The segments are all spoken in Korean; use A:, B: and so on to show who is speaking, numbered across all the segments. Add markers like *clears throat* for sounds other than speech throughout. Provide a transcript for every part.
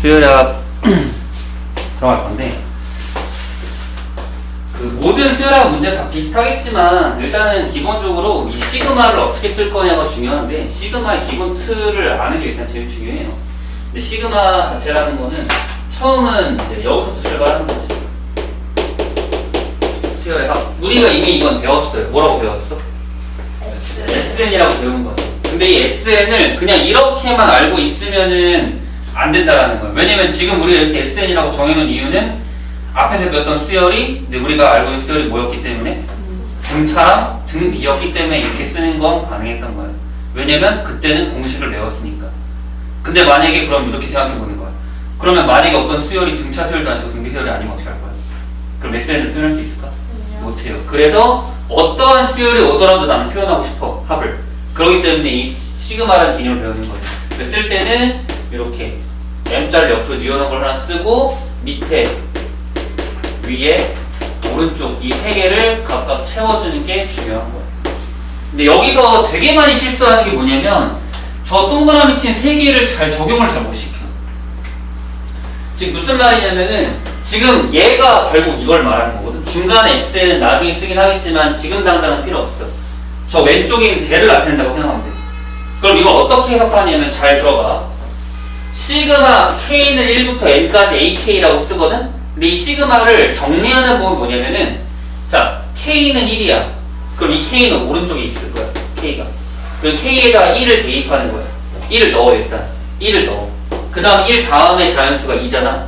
A: 수요약 *clears throat* 들어갈 건데 그 모든 수요약 문제 다 비슷하겠지만 일단은 기본적으로 이 시그마를 어떻게 쓸 거냐가 중요한데 시그마의 기본 틀을 아는 게 일단 제일 중요해요. 근데 시그마 자체라는 거는 처음은 이제 여기서부터 출발하는 거지. 수요약 우리가 이미 이건 배웠어요. 뭐라고 배웠어? SN이라고 배운 거죠. 근데 이 SN을 그냥 이렇게만 알고 있으면은 안 된다라는 거예요. 왜냐면 지금 우리가 이렇게 SN이라고 정해놓은 이유는 앞에서 배웠던 수열이 근데 우리가 알고 있는 수열이 뭐였기 때문에 등차랑 등비였기 때문에 이렇게 쓰는 건 가능했던 거예요. 왜냐면 그때는 공식을 외웠으니까. 근데 만약에 그럼 이렇게 생각해 보는 거야. 그러면 만약에 어떤 수열이 등차 수열도 아니고 등비 수열이 아니면 어떻게 할 거야? 그럼 SN을 표현할 수 있을까? 못해요. 그래서 어떠한 수열이 오더라도 나는 표현하고 싶어 합을. 그렇기 때문에 이 시그마라는 개념을 배우는 거예요. 쓸 때는 이렇게 m자를 옆으로 뉘어놓은 걸 하나 쓰고 밑에 위에 오른쪽 이 세 개를 각각 채워주는 게 중요한 거예요. 근데 여기서 되게 많이 실수하는 게 뭐냐면 저 동그라미 친 세 개를 잘 적용을 잘 못 시켜. 지금 무슨 말이냐면은 지금 얘가 결국 이걸 말하는 거거든. 중간에 x는 나중에 쓰긴 하겠지만 지금 당장은 필요 없어. 저 왼쪽에 있는 쟤를 나타낸다고 생각하면 돼. 그럼 이걸 어떻게 해석하냐면 잘 들어봐. 시그마 k는 1부터 n까지 ak라고 쓰거든? 근데 이 시그마를 정리하는 법은 뭐냐면은 자 k는 1이야. 그럼 이 k는 오른쪽에 있을 거야. k가. 그 k에다가 1을 대입하는 거야. 1을 넣어 일단. 1을 넣어. 그 다음 1 다음에 자연수가 2잖아.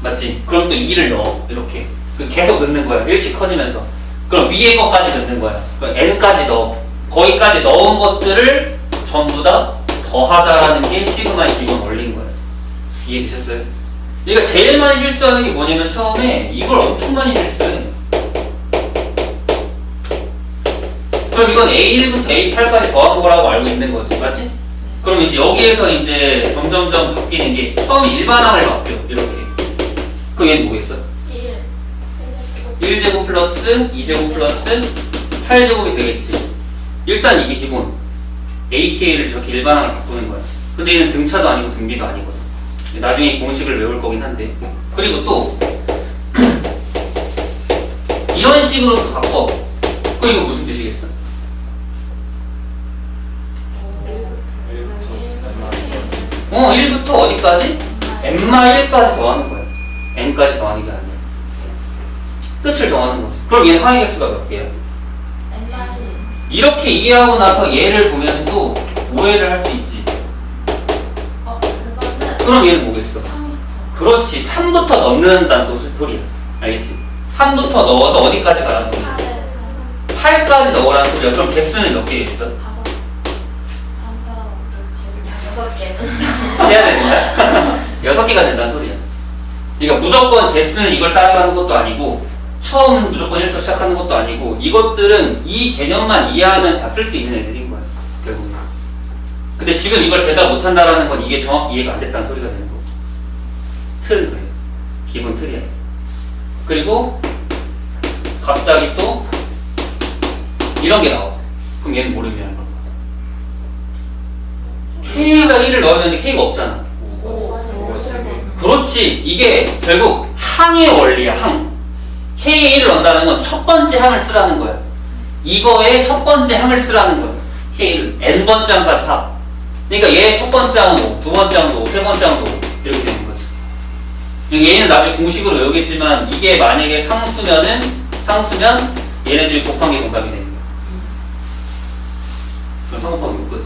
A: 맞지? 그럼 또 2를 넣어. 이렇게. 그 계속 넣는 거야. 1씩 커지면서. 그럼 위에 것까지 넣는 거야. 그럼 n까지 넣어. 거기까지 넣은 것들을 전부 다 더하자라는 게 시그마의 기본 원리인 거야. 이해되셨어요? 그러니까 제일 많이 실수하는 게 뭐냐면 처음에 이걸 엄청 많이 실수해. 그럼 이건 A1부터 A8까지 더한 거라고 알고 있는 거지, 맞지? 그럼 이제 여기에서 이제 점점점 바뀌는 게 처음에 일반항을 바뀌어, 이렇게. 그럼 얘는 뭐겠어? 1제곱 플러스 2제곱 플러스 8제곱이 되겠지. 일단 이게 기본. AK를 저렇게 일반항을 바꾸는 거야. 근데 얘는 등차도 아니고 등비도 아니거든. 나중에 이 공식을 외울 거긴 한데. 그리고 또 *clears throat* 이런 식으로 또 바꿔. 그 이거 무슨 뜻이겠어? 어, 1부터 어디까지? n-1까지 더하는 거야. n까지 더하는 게 아니야. 끝을 정하는 거지. 그럼 얘는 하위 개수가 몇 개야? 이렇게 이해하고 나서 얘를 보면 또 오해를 할 수 있지. 그럼 얘는 뭐겠어? 그렇지. 3부터 넣는다는 또 소리야. 알겠지? 3부터 넣어서 어디까지 가라는 소리야? 8까지 넣으라는 소리야. 그럼 개수는 몇 개겠어? *laughs* 해야 되는 거야? *laughs* 6개가 된다는 소리야. 그러니까 무조건 개수는 이걸 따라가는 것도 아니고 처음 무조건 1부터 시작하는 것도 아니고 이것들은 이 개념만 이해하면 다 쓸 수 있는 애들인 거야. 결국은. 근데 지금 이걸 대답 못한다라는 건 이게 정확히 이해가 안 됐다는 소리가 되는 거고. 틀은 그래. 기본 틀이야. 그리고 갑자기 또 이런 게 나와. 그럼 얘는 의미하는 걸까? K가 1을 넣으면 K가 없잖아. 그렇지. 이게 결국 항의 원리야, 항. K에 1을 넣는다는 건 첫 번째 항을 쓰라는 거야. 이거의 첫 번째 항을 쓰라는 거야. K를 N번째 항까지 합. 그러니까 얘 첫 번째 5, 두 번째 5, 세 번째 5 이렇게 되는 거지. 얘는 나중에 공식으로 외우겠지만 이게 만약에 상수면은 상수면 얘네들이 곱한 게 공감이 거야. 그럼 상곱하기 끝.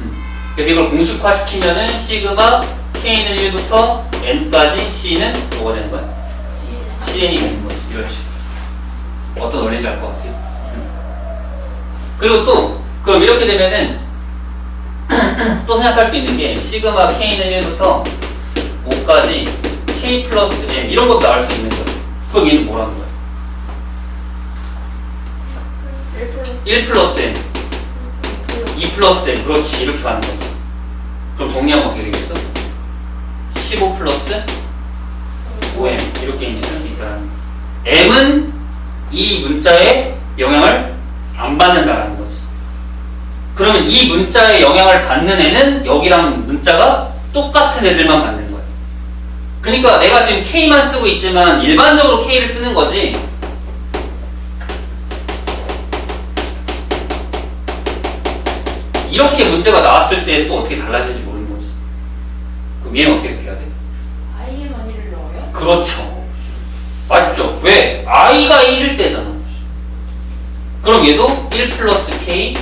A: 음. 그래서 이걸 공식화 시키면은 시그마 K는 1부터 N까지 C는 뭐가 되는 거야? CN이 되는 거지. 이런 식으로. 어떤 원리인지 알 것 같아요. 음. 그리고 또, 그럼 이렇게 되면은 *coughs* 또 생각할 수 있는 게 시그마 K는 1부터 5까지 K 플러스 M 이런 것도 알수 있는 거예요. 그럼 얘는 뭐라는 거야? 1 플러스 M, 2 플러스 M. 그렇지. 이렇게 가는 거지. 그럼 정리하면 어떻게 되겠어? 15 플러스 5M. 이렇게 이제 쓸수 있다는 거. M은 이 문자에 영향을 안 받는다라는. 그러면 이 문자에 영향을 받는 애는 여기랑 문자가 똑같은 애들만 받는 거야. 그러니까 내가 지금 K만 쓰고 있지만 일반적으로 K를 쓰는 거지. 이렇게 문제가 나왔을 때 또 어떻게 달라질지 모르는 거지. 그럼 얘는 어떻게 이렇게 해야 돼?
B: 아이의 머니를 넣어요?
A: 그렇죠. 맞죠? 왜? i가 1일 때잖아. 그럼 얘도 1 플러스 k,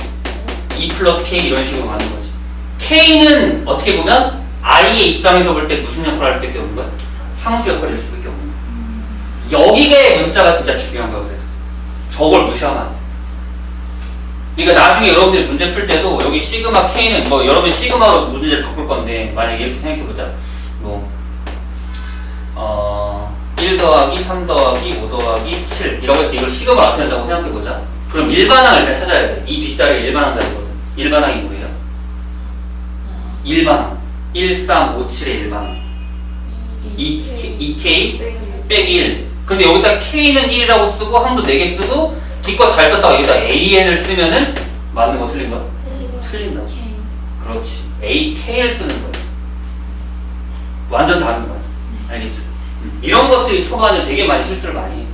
A: 2 플러스 k 이런 식으로 가는 거지. k는 어떻게 보면 i의 입장에서 볼 때 무슨 역할을 할 수밖에 없는 거야? 상수 역할을 할 수밖에 없는 거야. 여기가 문자가 진짜 중요한 거야, 그래서. 저걸 무시하면 안 돼. 그러니까 나중에 여러분들이 문제 풀 때도 여기 시그마 k는 뭐 여러분 시그마로 문제를 바꿀 건데 만약에 이렇게 생각해보자. 뭐 어, 1 더하기 3 더하기 5 더하기 7 이라고 할 때 이걸 시금을 나타낸다고 생각해보자 그럼 일반항을 일단 찾아야 돼 이 뒷자리에 일반항 자리거든 일반항이 뭐예요? 일반항 1, 3, 5, 7의 일반항 2, k 빼기 1 근데 여기다 K는 1이라고 쓰고 항도 4개 쓰고 기껏 잘 썼다가 여기다 AN을 쓰면은 맞는 거 틀린 거야? 틀린다고 그렇지 AK를 쓰는 거야 완전 다른 거야 알겠죠? 음. 이런 것들이 초반에 되게 많이 실수를 많이 해요.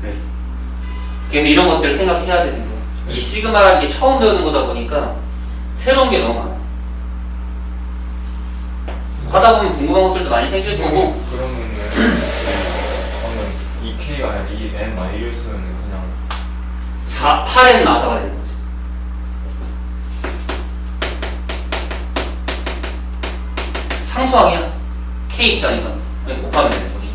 A: 그래서. 그래서 이런 것들을 생각해야 되는 거예요. 이 시그마라는 게 처음 배우는 거다 보니까 새로운 게 너무 많아요. 하다 보면 궁금한 것들도 많이 생길 거고
C: 그러면은 저는 이 K가 아니라 이 N I를 쓰면 그냥
A: 4, 8엔 마사가 되는 거지. 상수항이야. K. 그냥 곱하면 되는 거지.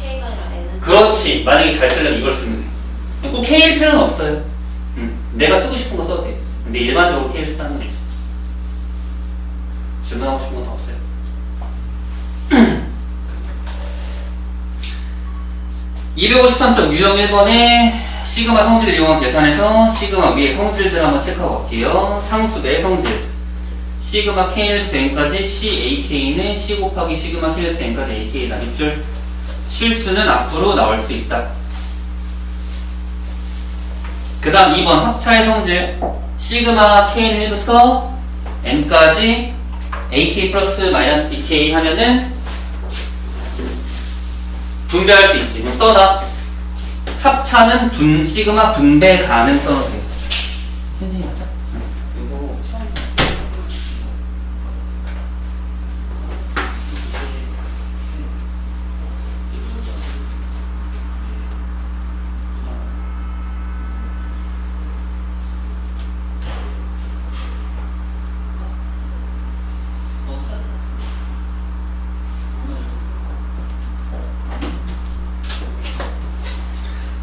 B: K가 아니라 N은
A: 그렇지. 만약에 잘 쓰려면 이걸 쓰면 돼. 꼭 K일 필요는 없어요. 응. 내가 쓰고 싶은 거 써도 돼. 근데 일반적으로 K를 쓰는 거지. 질문하고 싶은 건다 없어요. *clears throat* (253점) 유형 1번에 시그마 성질을 이용한 계산에서 시그마 위의 성질들 한번 체크하고 갈게요 상수의 성질 시그마 K부터 N까지 CAK는 C 곱하기 시그마 K부터 N까지 AK다 밑줄 실수는 앞으로 나올 수 있다. 그 다음 2번 합차의 성질 시그마 k는 1부터 n까지 ak 플러스 마이너스 bk 하면은 분배할 수 있지. 그럼 써놔. 합차는 분 시그마 분배 가능 써도 돼. 현진이 맞아? 응. 이거 시험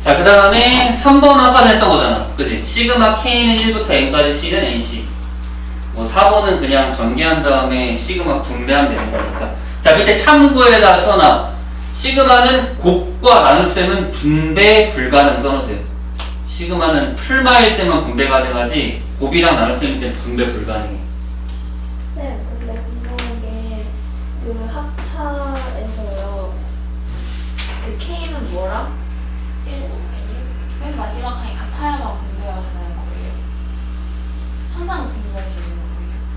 A: 자, 그 다음에 3번 아까 했던 거잖아. 그지? 시그마 K는 1부터 N까지 C는 NC. 뭐 4번은 그냥 전개한 다음에 시그마 분배하면 되는 거니까. 자, 밑에 참고에다 써놔. 시그마는 곱과 나눗셈은 분배 불가능 써놓으세요. 시그마는 풀마일 때만 분배 가능하지 곱이랑 나눗셈일 때는 분배 불가능해.
D: 네, 근데 궁금한 게그 합차에서요. 그 K는 뭐랑?
B: 1, 5, 맨 마지막 항이 같아야만 가능한 거예요. 항상 있는 거예요.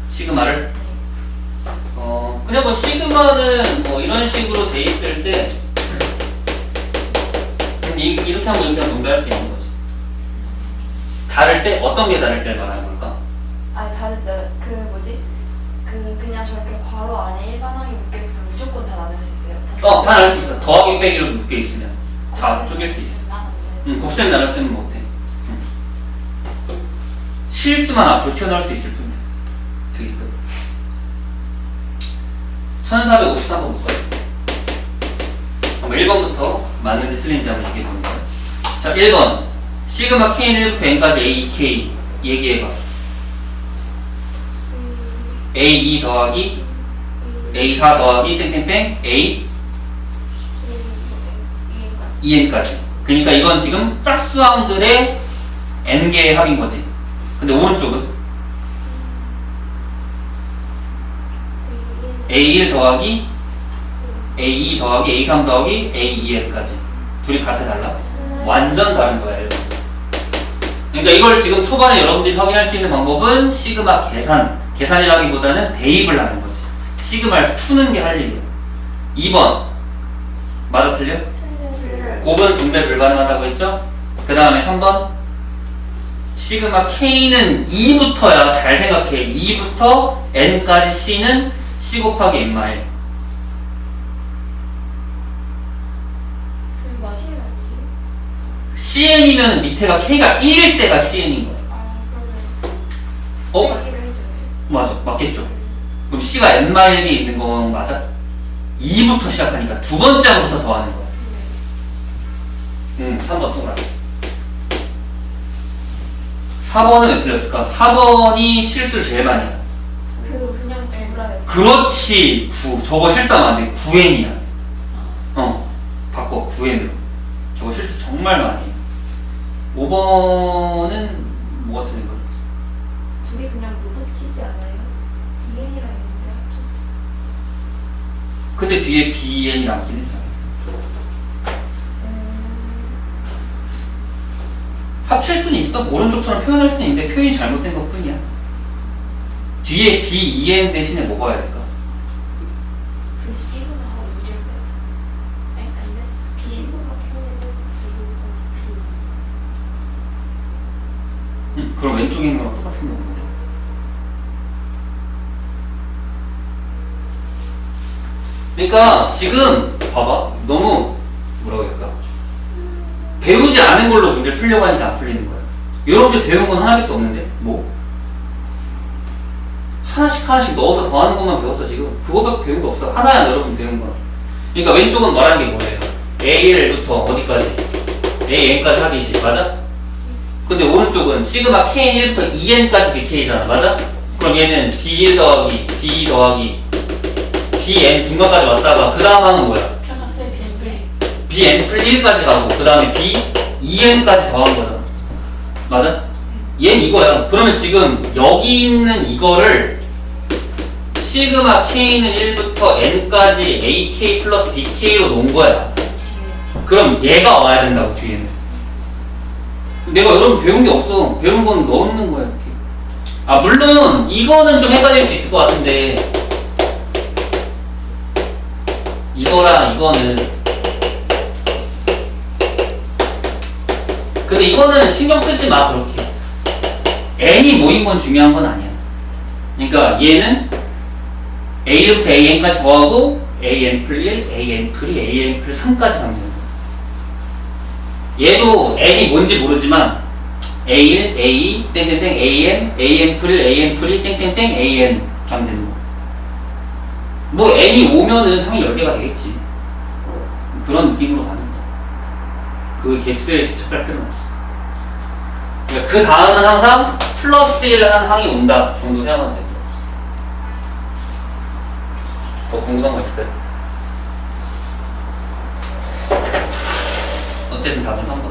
A: 시그마를
B: 네.
A: 어, 그냥 뭐 시그마는 뭐 이런 식으로 돼 있을 때 이, 이렇게 하면 이렇게 분배할 수 있는 거지. 다를 때 어떤 게 다를 때 말하는 걸까?
D: 아, 다를 때 그 뭐지? 그 그냥 저렇게 괄호 안에 일반항이 묶여 있으면 무조건 다 나눌 수 있어요. 다
A: 어, 다 나눌 수 있어. 더하기 빼기로 묶여 있으면 다 쪼갤 수 있어. 응, 곱셈 나눴으면 못해. 응. 실수만 앞으로 튀어나올 수 있을 뿐이야. 되게 끝. 1453번 볼까요? 한번 1번부터 맞는지 틀린지 한번 얘기해 보는 거예요. 자, 1번. 시그마 K는 1부터 N까지 A, K 얘기해봐. A 2 더하기 A 4 더하기 땡땡땡 A EN까지. 그러니까 이건 지금 짝수항들의 N개의 합인 거지. 근데 오른쪽은 A1 더하기 A2 더하기 A3 더하기 A2N까지. 둘이 같아 달라? 완전 다른 거야, 이거. 그러니까 이걸 지금 초반에 여러분들이 확인할 수 있는 방법은 시그마 계산. 계산이라기보다는 대입을 하는 거지. 시그마를 푸는 게 할 일이야. 2번. 맞아 틀려?
D: 틀려.
A: 곱은 분배 불가능하다고 했죠? 그 다음에 3번 시그마 K는 2부터야 잘 생각해 2부터 N까지 C는 C 곱하기 N마일? CN이면 밑에가 K가 1일 때가 CN인 거야
D: 아
A: 어? 맞아 맞겠죠 그럼 C가 N마일이 있는 건 맞아? 2부터 시작하니까 두 번째 항부터 더하는 거야 응 3번 통과 4번은 왜 틀렸을까? 4번이 실수를 제일 많이 해
D: 그 그냥 구라요.
A: 그렇지 9 저거 실수하면 안 돼 9N이야 어 바꿔 9N으로 저거 실수 정말 많이 해 5번은 뭐가 틀린 거야?
D: 둘이 그냥 로봇 치지 않아요? 이행이랑 있는데 합쳤어.
A: 근데 뒤에 BN이 남긴 했잖아 합칠 수는 있어 오른쪽처럼 표현할 수는 있는데 표현이 잘못된 것 뿐이야 뒤에 BEN 대신에 뭐가 해야 될까?
D: 그 시그마하고 이를 빼. 아니 아닌데? 시그마 켜고
A: 응, 그럼 왼쪽에 있는 거랑 똑같은 거 없는데 그러니까 지금 봐봐 너무 배우지 않은 걸로 문제를 풀려고 하니까 안 풀리는 거야 여러분들 배운 건 하나밖에 없는데 뭐? 하나씩 하나씩 넣어서 더하는 것만 배웠어 지금 그거밖에 배운 거 없어 하나야 여러분 배운 거 그러니까 왼쪽은 말하는 게 뭐예요 A1부터 어디까지 AN까지 합이지 맞아? 근데 오른쪽은 시그마 K1부터 EN까지 BK잖아 맞아? 그럼 얘는 B1 더하기 B 더하기 BN 중간까지 왔다가 그 다음 항은 뭐야? BN 플 1까지 가고. 그 다음에 B, EN까지 더한 거잖아 맞아? 얘는 이거야. 그러면 지금 여기 있는 이거를 시그마 K는 1부터 N까지 AK 플러스 BK로 놓은 거야. 그럼 얘가 와야 된다고 뒤에는. 내가 여러분 배운 게 없어. 배운 건 넣는 거야 이렇게. 아 물론 이거는 좀 헷갈릴 수 있을 것 같은데. 이거랑 이거는 근데 이거는 신경 쓰지 마 그렇게. N이 모인 건 중요한 건 아니야. 그러니까 얘는 a부터 an까지 더하고 an 플 1, an 플 2, an 플 3까지 가면 되는 거야. 얘도 n이 뭔지 모르지만 a1, a2, 땡땡땡, an, an 플 1, an 플 2, 땡땡땡, an 가면 되는 거야. 뭐 n이 오면은 항이 10개가 되겠지. 그런 느낌으로 가는 거야. 그 개수에 집착할 필요는 없어 그러니까 그 다음은 항상 플러스 1을 한 항이 온다 정도 생각하면 됩니다 더 궁금한 거 있을까요? 어쨌든 답은 3번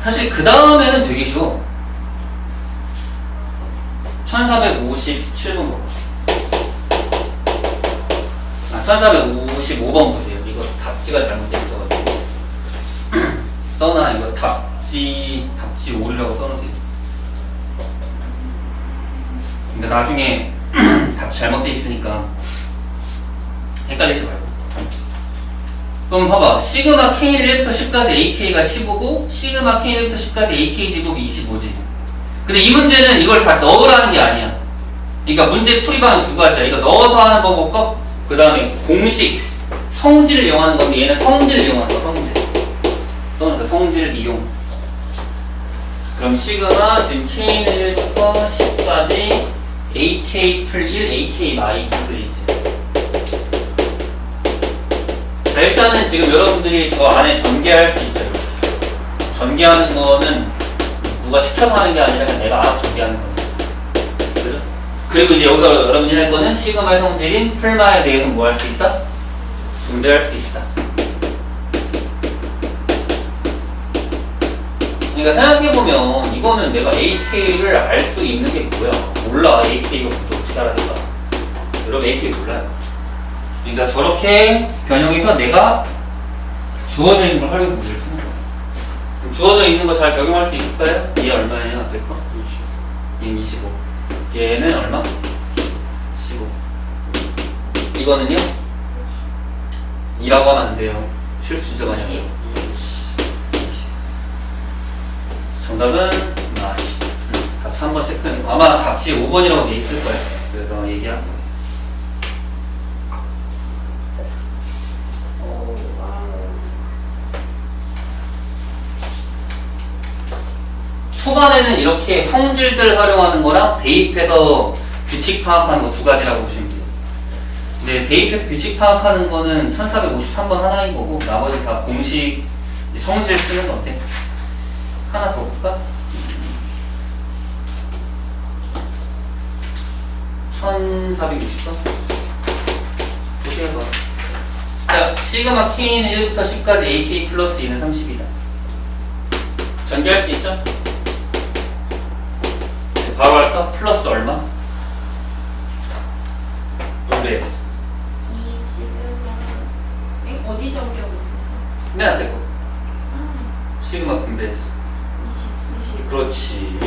A: 사실 그 다음에는 되게 쉬워 1457번 봐 아, 1455번 보세요. 이거 답지가 잘못돼 있어가지고. *clears throat* 써놔, 이거 답 지, 답지 오류라고 써놓으세요. 그러니까 나중에 *clears throat* 답지 잘못돼 있으니까 헷갈리지 말고. 그럼 봐봐. 시그마 K1부터 10까지 AK가 15고, 시그마 K1부터 10까지 AK 제곱이 25지. 근데 이 문제는 이걸 다 넣으라는 게 아니야. 그러니까 문제 풀이 방은 두 가지야. 이거 넣어서 하는 방법과 그 다음에 공식 성질을 이용하는 건데 얘는 성질을 이용하는 거 성질. 성질 이용. 그럼 시그마 지금 K는 1부터 10까지 AK 풀 1, AK 마이 풀이지. 자, 일단은 지금 여러분들이 저 안에 전개할 수. 이렇게. 전개하는 거는 누가 시켜서 하는 게 아니라 그냥 내가 알아서 전개하는 거예요. 그죠? 그리고 이제 여기서 여러분이 할 거는 시그마의 성질인 풀마에 대해서 뭐 할 수 있다? 분배할 수 있다. 그러니까 생각해보면 이거는 내가 AK를 알 수 있는 게 뭐야? 몰라. AK가 될까? 여러분 AK 몰라요. 그러니까 저렇게 변형해서 내가 주어져 있는 걸 활용해서 문제를 푸는 거야. 주어져 있는 거 잘 적용할 수 있을까요? 얘 얼마예요? 앞에 거? 20. 얘 25. 얘는 얼마? 15. 이거는요? 2라고 하면 안 돼요. 실수 진짜 많이. 해요. 정답은 아, 10. 답 3번 체크해. 아마 답지 5번이라고 돼 있을 거예요. 그래서 얘기한 거예요. 초반에는 이렇게 성질들 활용하는 거랑 대입해서 규칙 파악하는 거 두 가지라고 보시면 돼요. 근데 대입해서 규칙 파악하는 거는 1453번 하나인 거고 나머지 다 공식 성질 쓰는 건데 하나 더 볼까? 1460번 보세요 봐. 자, 시그마 K는 1부터 10까지 AK 플러스 2는 30이다. 전개할 수 있죠? 네, 바로 할까? 플러스 얼마? 분배했어.
B: 이 지금은 어디 적용하고 있었어?
A: 맨 앞에 거. 시그마 분배했어.
B: 20, 20.
A: 그렇지.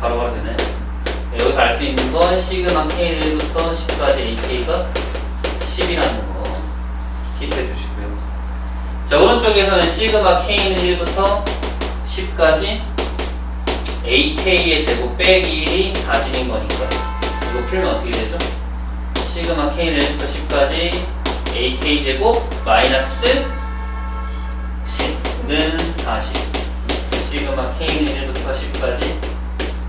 A: 바로 바로 되네. 네, 여기서 알 수 있는 건 시그마 K1부터 10까지 AK가 10이라는 거 기억해 주시고요. 자, 오른쪽에서는 시그마 K는 1부터 10까지 AK의 제곱 빼기 1이 40인 거니까 이거 풀면 어떻게 되죠? 시그마 K는 1부터 10까지 AK 제곱 마이너스 10는 40 시그마 K는 1부터 10까지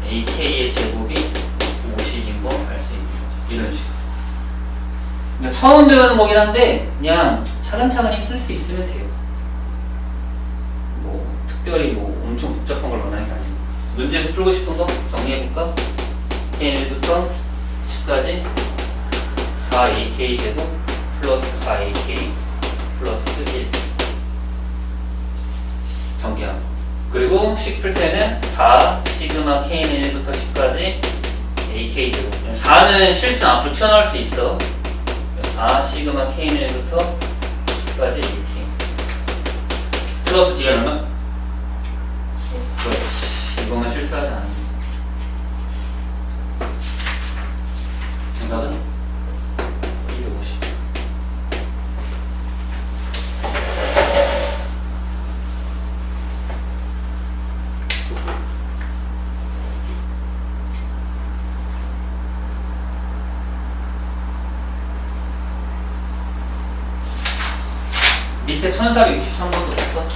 A: AK의 제곱이 50인 거 알 수 있는 거죠. 이런 식으로. 그러니까 처음 배우는 거긴 한데 그냥 차근차근히 쓸 수 있으면 돼요. 뭐 특별히 뭐 엄청 복잡한 걸 원하는 게 아니고 문제에서 풀고 싶은 거 정리해볼까? K는 1부터 10까지 4AK 제곱 플러스 4AK 플러스 1 정리하고 그리고 식 풀 때는 4 시그마 K는 1부터 10까지 AK 제곱. 4는 실수 앞으로 튀어나올 수 있어. 4 시그마 K는 1부터 10까지 AK 플러스 뒤에 얼마? 그렇지. 이거만 실수하지 않는 정답은 250 밑에 1463번도 볼까?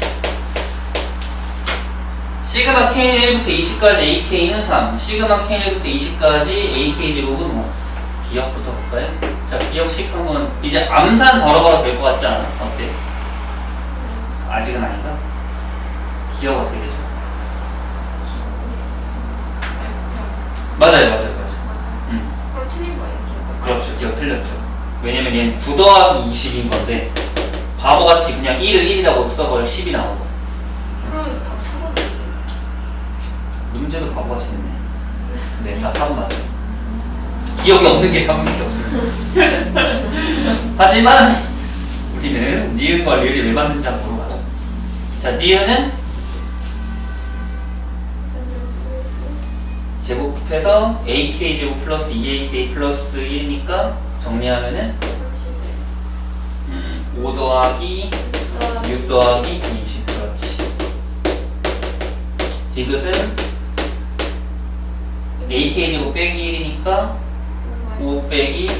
A: 시그마 K는 1부터 20까지 AK는 3 시그마 K는 1부터 20까지 AK 제곱은 5 기억부터 볼까요? 자 기억식 한번 이제 암산 바로바로 될 것 같지 않아? 어때? 아직은 아닌가? 기억 어떻게 되죠? 맞아요 맞아요 맞아요 음.
B: 그거 틀린 거예요, 기억.
A: 그렇죠. 기억 틀렸죠. 왜냐면 얘는 9 더하기 20인 건데 바보같이 그냥 1을 1이라고 써버려 10이 나오고
B: 그럼 답 4번
A: 문제도 바보같이 냈네. 네, 다 4번 맞아요. 기억이 없는 게 4번밖에 없어요. *laughs* 하지만 우리는 니은과 리을이 왜 맞는지 한번 보러 가자. 자, 니은은 제곱해서 AK 제곱 플러스 2AK 플러스 1이니까 정리하면은 5 더하기 6 더하기 20 그렇지 디귿은 AK 제곱 빼기 1이니까 5 빼기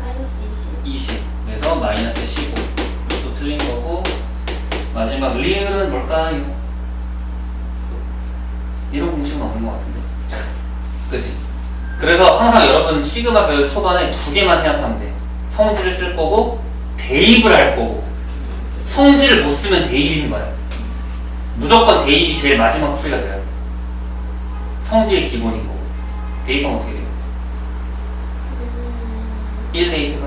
B: 마이너스 20.
A: 20 그래서 마이너스 15 이것도 틀린 거고 마지막 리을은 뭘까요? 이런 공식은 없는 것 같은데 그지? 그래서 항상 여러분 시그마 배울 초반에 두 개만 생각하면 돼 성질을 쓸 거고 대입을 할 거고 성질을 못 쓰면 대입인 거야. 무조건 대입이 제일 마지막 풀이가 돼요 성질이 기본인 거고. 대입하면 어떻게 돼요? 1 대입해봐.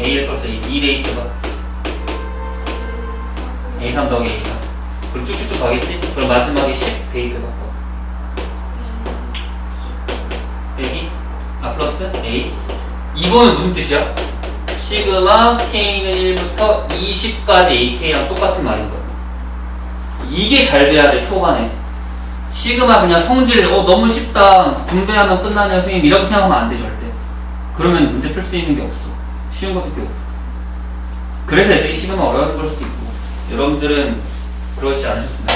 A: A1 플러스 2, 2 데이트가 A3 더하기 A4 그리고 쭉쭉쭉 가겠지? 그럼 마지막에 10 데이트 바꿔 빼기? 아 플러스 A? 이거는 무슨 뜻이야? 시그마 K는 1부터 20까지 AK랑 똑같은 말인 거야 이게 잘 돼야 돼 초반에. 시그마 그냥 성질 어 너무 쉽다. 분배하면 끝나냐 선생님 이렇게 생각하면 안 돼 절대. 그러면 문제 풀 수 있는 게 없어. 쉬운 것밖에 없어. 그래서 애들이 시그마 어려운 걸 수도 있고. 여러분들은 그러지 않으셨으면.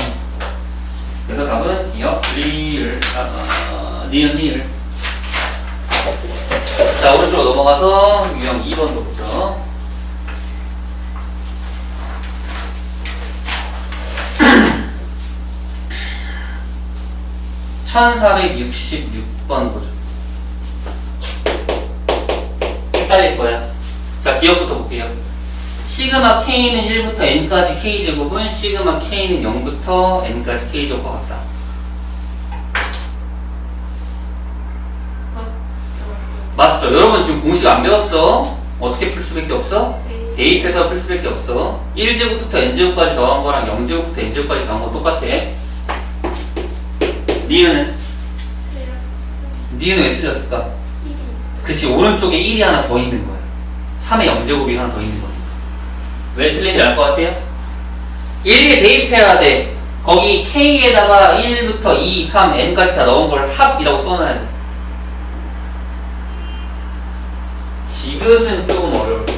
A: 그래서 답은 기억 리을 아, 니은 리을. 자 오른쪽으로 넘어가서 유형 2번도 *coughs* 보죠. 1466번 보죠. 헷갈릴 거야. 자, 기억부터 볼게요. 시그마 k는 1부터 n까지 k제곱은 시그마 k는 0부터 n까지 k제곱과 같다. 맞죠? 여러분 지금 공식 안 배웠어? 어떻게 풀 수밖에 없어? 대입해서 풀 수밖에 없어. 1제곱부터 n제곱까지 더한 거랑 0제곱부터 n제곱까지 더한 거 똑같아. 니은은? 니은은 왜 틀렸을까? 그치 오른쪽에 1이 하나 더 있는 거야 3에 0제곱이 하나 더 있는 거야 왜 틀린지 알 것 같아요? 1에 대입해야 돼 거기 K에다가 1부터 2, 3, N까지 다 넣은 걸 합이라고 써놔야 돼 디귿은 조금 거야